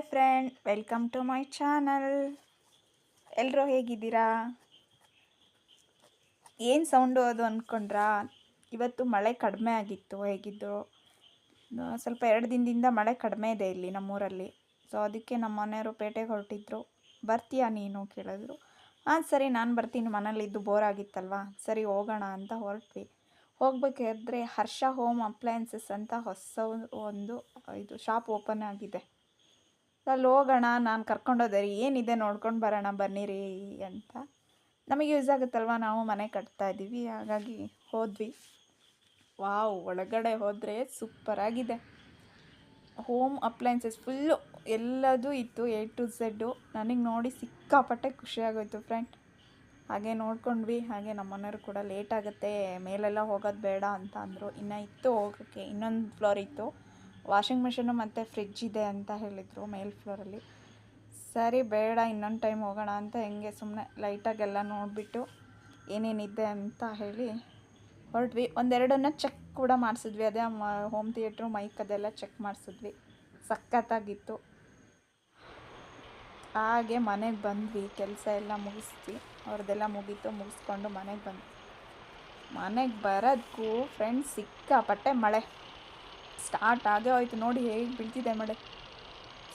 Friend, welcome to my channel. ಎಲ್ಲರೂ ಹೇಗಿದ್ದೀರಾ? ಏನು ಸೌಂಡು ಅದು ಅಂದ್ಕೊಂಡ್ರಾ ಇವತ್ತು ಮಳೆ ಕಡಿಮೆ ಆಗಿತ್ತು ಹೇಗಿದ್ದು ಸ್ವಲ್ಪ ಎರಡು ದಿನದಿಂದ ಮಳೆ ಕಡಿಮೆ ಇದೆ ಇಲ್ಲಿ ನಮ್ಮೂರಲ್ಲಿ. ಸೊ ಅದಕ್ಕೆ ನಮ್ಮ ಮನೆಯವರು ಪೇಟೆಗೆ ಹೊರಟಿದ್ರು. ಬರ್ತೀಯಾ ನೀನು? ಕೇಳಿದ್ರು. ಹಾಂ, ಸರಿ, ನಾನು ಬರ್ತೀನಿ. ಮನೇಲಿದ್ದು ಬೋರ್ ಆಗಿತ್ತಲ್ವಾ? ಸರಿ, ಹೋಗೋಣ ಅಂತ ಹೊರಟ್ವಿ. ಹೋಗ್ಬೇಕಾದ್ರೆ ಹರ್ಷ ಹೋಮ್ ಅಪ್ಲಯನ್ಸಸ್ ಅಂತ ಹೊಸ ಒಂದು, ಇದು ಶಾಪ್ ಓಪನ್ ಆಗಿದೆ. ಅಲ್ಲಿ ಹೋಗೋಣ, ನಾನು ಕರ್ಕೊಂಡೋದೆ ರೀ ಏನಿದೆ ನೋಡ್ಕೊಂಡು ಬರೋಣ, ಬನ್ನಿರಿ ಅಂತ. ನಮಗೆ ಯೂಸ್ ಆಗುತ್ತಲ್ವ, ನಾವು ಮನೆ ಕಟ್ತಾ ಇದ್ದೀವಿ, ಹಾಗಾಗಿ ಹೋದ್ವಿ. ವಾವ್, ಒಳಗಡೆ ಹೋದರೆ ಸೂಪರಾಗಿದೆ ಹೋಮ್ ಅಪ್ಲಯನ್ಸಸ್ ಫುಲ್ಲು ಎಲ್ಲದೂ ಇತ್ತು ಎ ಟು ಝೆಡ್ಡು ನನಗೆ ನೋಡಿ ಸಿಕ್ಕಾಪಟ್ಟೆ ಖುಷಿಯಾಗೋಯ್ತು ಫ್ರೆಂಡ್ ಹಾಗೆ ನೋಡ್ಕೊಂಡ್ವಿ, ಹಾಗೆ ನಮ್ಮ ಮನೆಯವರು ಕೂಡ ಲೇಟ್ ಆಗುತ್ತೆ, ಮೇಲೆಲ್ಲ ಹೋಗೋದು ಬೇಡ ಅಂತ ಅಂದರು. ಇನ್ನು ಇತ್ತು ಹೋಗೋಕ್ಕೆ, ಇನ್ನೊಂದು ಫ್ಲೋರ್ ಇತ್ತು. ವಾಷಿಂಗ್ ಮಿಷಿನು ಮತ್ತು ಫ್ರಿಜ್ ಇದೆ ಅಂತ ಹೇಳಿದರು ಮೇಲ್ ಫ್ಲೋರಲ್ಲಿ ಸರಿ, ಬೇಡ, ಇನ್ನೊಂದು ಟೈಮ್ ಹೋಗೋಣ ಅಂತ ಹೆಂಗೆ ಸುಮ್ಮನೆ ಲೈಟಾಗೆಲ್ಲ ನೋಡಿಬಿಟ್ಟು ಏನೇನಿದೆ ಅಂತ ಹೇಳಿ ಹೊರಟ್ವಿ. ಒಂದೆರಡನ್ನ ಚೆಕ್ ಕೂಡ ಮಾಡಿಸಿದ್ವಿ. ಅದೇ ಹೋಮ್ ಥಿಯೇಟ್ರು ಮೈಕ್ ಅದೆಲ್ಲ ಚೆಕ್ ಮಾಡಿಸಿದ್ವಿ. ಸಖತ್ತಾಗಿತ್ತು. ಹಾಗೆ ಮನೆಗೆ ಬಂದ್ವಿ. ಕೆಲಸ ಎಲ್ಲ ಮುಗಿಸ್ವಿ ಅವ್ರದ್ದೆಲ್ಲ ಮುಗೀತು, ಮುಗಿಸ್ಕೊಂಡು ಮನೆಗೆ ಬಂದ್ವಿ. ಮನೆಗೆ ಬರೋದಕ್ಕೂ ಫ್ರೆಂಡ್ಸ್ ಸಿಕ್ಕಾಪಟ್ಟೆ ಮಳೆ. ಸ್ಟಾರ್ಟ್ ಆಗೇ ಹೋಯ್ತು. ನೋಡಿ ಹೇಗೆ ಬೀಳ್ತಿದೆ ಮಳೆ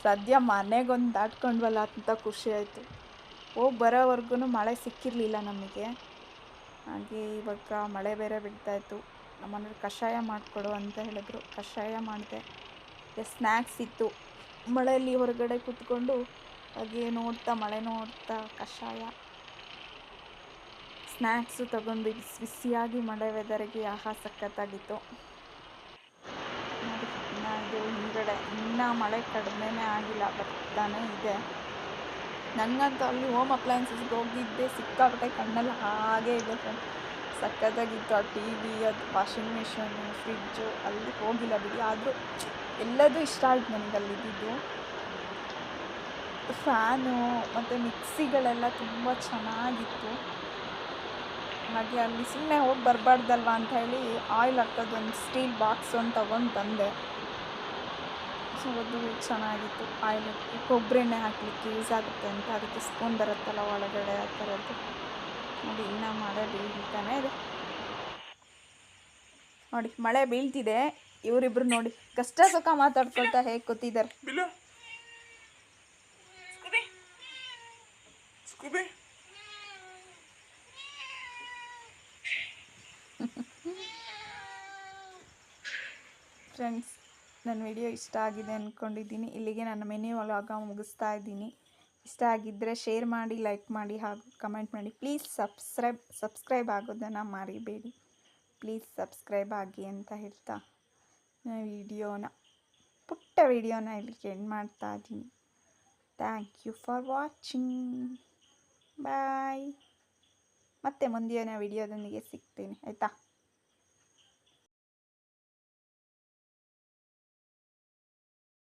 ಸದ್ಯ ಮನೆಗೊಂದು ದಾಟ್ಕೊಂಡ್ವಲ್ಲ ಅಂತ ಖುಷಿ ಆಯಿತು. ಹೋಗಿ ಬರೋವರೆಗೂ ಮಳೆ ಸಿಕ್ಕಿರಲಿಲ್ಲ ನಮಗೆ. ಹಾಗೆ ಇವಾಗ ಮಳೆ ಬೇರೆ ಬಿಡ್ತಾಯಿತ್ತು ನಮ್ಮನೇಲಿ ಕಷಾಯ ಮಾಡಿಕೊಡು ಅಂತ ಹೇಳಿದ್ರು. ಕಷಾಯ ಮಾಡಿದೆ. ಸ್ನ್ಯಾಕ್ಸ್ ಇತ್ತು. ಮಳೆಯಲ್ಲಿ ಹೊರಗಡೆ ಕೂತ್ಕೊಂಡು ಹಾಗೆ ನೋಡ್ತಾ, ಮಳೆ ನೋಡ್ತಾ, ಕಷಾಯ. ಸ್ನ್ಯಾಕ್ಸು ತಗೊಂಡು ಬಿಸಿ ಬಿಸಿಯಾಗಿ ಮಳೆ ವೆದರಿಗೆ ಆಹಾ ಸಖತ್ತಾಗಿತ್ತು. ಇದು ಹಿಂದ್ಗಡೆ ಇನ್ನೂ ಮಳೆ ಕಡಿಮೆನೇ ಆಗಿಲ್ಲ ಬರ್ತಾನೆ ಇದೆ. ನನಗಂತೂ ಅಲ್ಲಿ ಹೋಮ್ ಅಪ್ಲಯನ್ಸಸ್ಗೆ ಹೋಗಿದ್ದೆ, ಸಿಕ್ಕಾಪಟ್ಟೆ ಕಣ್ಣಲ್ಲಿ ಹಾಗೆ ಇದೆ ಫ್ರೆಂಡ್ ಸಕ್ಕತ್ತಾಗಿತ್ತು ಆ ಟಿ ವಿ ಅದು ವಾಷಿಂಗ್ ಮಿಷನು ಫ್ರಿಜ್ಜು ಅಲ್ಲಿ ಹೋಗಿಲ್ಲ ಬಿಡಿ. ಆದರೂ ಎಲ್ಲದೂ ಇಷ್ಟ ಆಯ್ತು ನನಗೆ ಅಲ್ಲಿದ್ದು ಫ್ಯಾನು ಮತ್ತು ಮಿಕ್ಸಿಗಳೆಲ್ಲ ತುಂಬ ಚೆನ್ನಾಗಿತ್ತು. ಹಾಗೆ ಅಲ್ಲಿ ಸುಮ್ಮನೆ ಹೋಗಿ ಬರಬಾರ್ದಲ್ವ ಅಂತ ಹೇಳಿ ಆಯಿಲ್ ಹಾಕೋದೊಂದು ಸ್ಟೀಲ್ ಬಾಕ್ಸ್ ಒಂದು ತೊಗೊಂಡು ಬಂದೆ ಸೊ ಅದು ಚೆನ್ನಾಗಿತ್ತು. ಆಯಿಲ್ ಹಾಕಿ ಕೊಬ್ಬರಿ ಎಣ್ಣೆ ಹಾಕಲಿಕ್ಕೆ ಯೂಸ್ ಆಗುತ್ತೆ ಅಂತ ಅದಕ್ಕೆ ಸ್ಪೂನ್ ಬರುತ್ತಲ್ಲ ಒಳಗಡೆ ಆ ಥರದ್ದು. ನೋಡಿ ಇನ್ನೂ ಮಳೆ ಬೀಳ್ತಾನೆ ಇದೆ. ನೋಡಿ ಮಳೆ ಬೀಳ್ತಿದೆ. ಇವರಿಬ್ರು ನೋಡಿ ಕಷ್ಟ ಸುಖ ಮಾತಾಡ್ಕೊಳ್ತಾ ಹೇಗೆ ಕೂತಿದ್ದಾರೆ. ಫ್ರೆಂಡ್ಸ್ ನನ್ನ ವಿಡಿಯೋ ಇಷ್ಟ ಆಗಿದೆ ಅಂದ್ಕೊಂಡಿದ್ದೀನಿ ಇಲ್ಲಿಗೆ ನನ್ನ ಮೆನ್ಯೂ ಒಳಗ ಮುಗಿಸ್ತಾ ಇದ್ದೀನಿ. ಇಷ್ಟ ಆಗಿದ್ದರೆ ಶೇರ್ ಮಾಡಿ, ಲೈಕ್ ಮಾಡಿ ಹಾಗೂ ಕಮೆಂಟ್ ಮಾಡಿ. ಪ್ಲೀಸ್ ಸಬ್ಸ್ಕ್ರೈಬ್ ಸಬ್ಸ್ಕ್ರೈಬ್ ಆಗೋದನ್ನು ಮರಿಬೇಡಿ. ಪ್ಲೀಸ್ ಸಬ್ಸ್ಕ್ರೈಬ್ ಆಗಿ ಅಂತ ಹೇಳ್ತಾ ವಿಡಿಯೋನ, ಪುಟ್ಟ ವಿಡಿಯೋನ ಇಲ್ಲಿಗೆ ಎಂಡ್ ಮಾಡ್ತಾ ಇದ್ದೀನಿ. Thank you for watching bye ಮತ್ತೆ ಮುಂದಿನ ವಿಡಿಯೋದೊಂದಿಗೆ ಸಿಗ್ತೀನಿ. ಆಯಿತಾ?